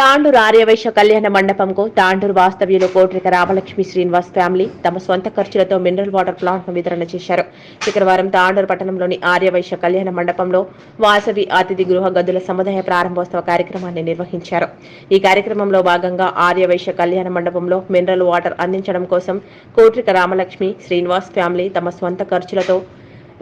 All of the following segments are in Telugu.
తాండూరు ఆర్యవైశ్య కళ్యాణ మండపంకు తాండూరు వాస్తవ్యులు కోట్రిక రామలక్ష్మి శ్రీనివాస్ ఫ్యామిలీ తమ స్వంత ఖర్చులతో మినరల్ వాటర్ ప్లాంట్ను వితరణ చేశారు. శుక్రవారం తాండూరు పట్టణంలోని ఆర్యవైశ్య కళ్యాణ మండపంలో వాసవి అతిథి గృహ గదుల సముదాయ ప్రారంభోత్సవ కార్యక్రమాన్ని నిర్వహించారు. ఈ కార్యక్రమంలో భాగంగా ఆర్యవైశ్య కళ్యాణ మండపంలో మినరల్ వాటర్ అందించడం కోసం కోట్రిక రామలక్ష్మి శ్రీనివాస్ ఫ్యామిలీ తమ స్వంత ఖర్చులతో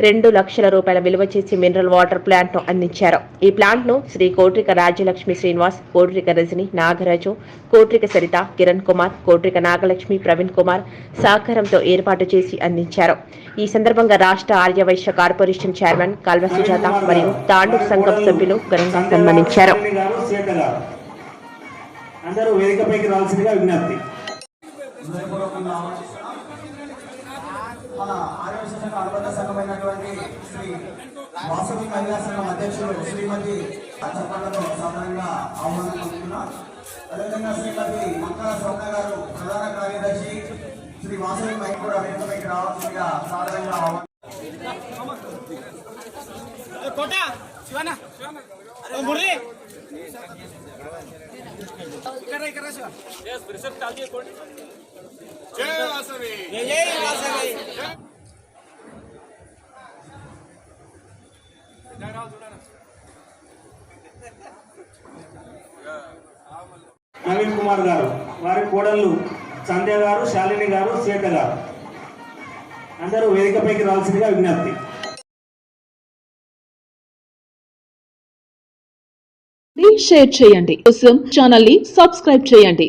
రెండు లక్షల రూపాయల విలువ చేసి మినరల్ వాటర్ ప్లాంట్ను అందించారు. ఈ ప్లాంట్ను శ్రీ కోట్రిక రాజ్యలక్ష్మి శ్రీనివాస్ కోట్రిక రజని నాగరాజు కోట్రిక సరిత కిరణ్ కుమార్ కోట్రిక నాగలక్ష్మి ప్రవీణ్ కుమార్ సహకారంతో ఏర్పాటు చేసి అందించారు. ఈ సందర్భంగా రాష్ట్ర ఆర్యవైశ్య కార్పొరేషన్ చైర్మన్ కల్వ సుజాత మరియు తాండూరు సంఘం సభ్యులు ఘనంగా సన్మానించారు. అందరూ వేదికపైకి రావాల్సిందిగా విజ్ఞప్తి. మన ఆరోగ్య సంఘ అనుబంధ సంఘమైనటువంటి శ్రీ వాసవి మహిళా సంఘం అధ్యక్షులు శ్రీమతి చప్పట్లతో సాధారణంగా ఆహ్వానం పొందుతున్నా అదేవిధంగా శ్రీమతి మక్కల స్వర్ణ గారు ప్రధాన కార్యదర్శి శ్రీ వాసవి మైక్ కూడా వేదికపైకి రావాల్సిందిగా సాధారణంగా ఆహ్వానం కోట శివన్న ఓ మురళి ఇక్కడ ఇక్కడ శివ జై వాసవి జై వాసవి నవీన్ కుమార్ గారు వారి కోడళ్ళు సంధ్య గారు శాలిని గారు సీత గారు. అందరూ వేదికపైకి రావాల్సిందిగా విజ్ఞప్తి. ప్లీజ్ షేర్ చేయండి. కోసం ఛానల్ని సబ్స్క్రైబ్ చేయండి.